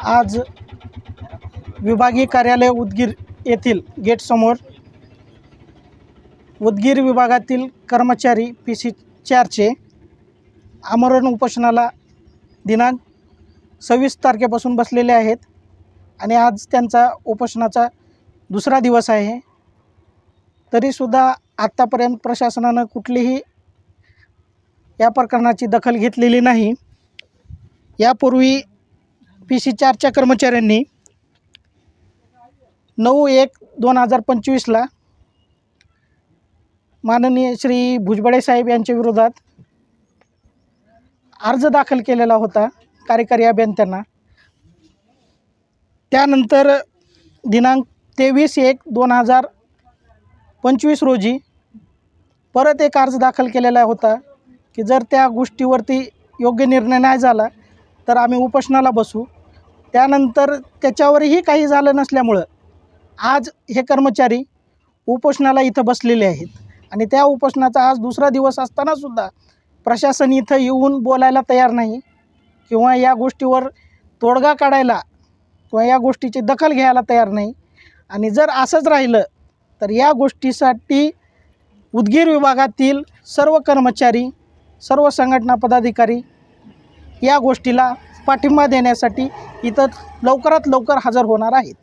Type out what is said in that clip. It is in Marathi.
आज विभागीय कार्यालय उदगीर येथील गेटसमोर उदगीर विभागातील कर्मचारी पी सी चारचे आमरण उपोषणाला दिनांक सव्वीस तारखेपासून बसलेले आहेत आणि आज त्यांचा उपोषणाचा दुसरा दिवस आहे. तरीसुद्धा आत्तापर्यंत प्रशासनानं कुठलीही या प्रकरणाची दखल घेतलेली नाही. यापूर्वी पी सी चारच्या कर्मचाऱ्यांनी नऊ एक दोन हजार पंचवीसला माननीय श्री भुजबळे साहेब यांच्या विरोधात अर्ज दाखल केलेला होता कार्यकारी अभियंत्यांना. त्यानंतर दिनांक तेवीस एक दोन हजार पंचवीस रोजी परत एक अर्ज दाखल केलेला होता की जर त्या गोष्टीवरती योग्य निर्णय नाही झाला तर आम्ही उपोषणाला बसू. त्यानंतर त्याच्यावरही काही झालं नसल्यामुळं आज हे कर्मचारी उपोषणाला इथं बसलेले आहेत. आणि त्या उपोषणाचा आज दुसरा दिवस असतानासुद्धा प्रशासन इथं येऊन बोलायला तयार नाही किंवा या गोष्टीवर तोडगा काढायला किंवा या गोष्टीची दखल घ्यायला तयार नाही. आणि जर असंच राहिलं तर या गोष्टीसाठी उदगीर विभागातील सर्व कर्मचारी सर्व संघटना पदाधिकारी या गोष्टीला पाठिंबा देण्यासाठी इथं लवकरात लवकर हजर होणार आहेत.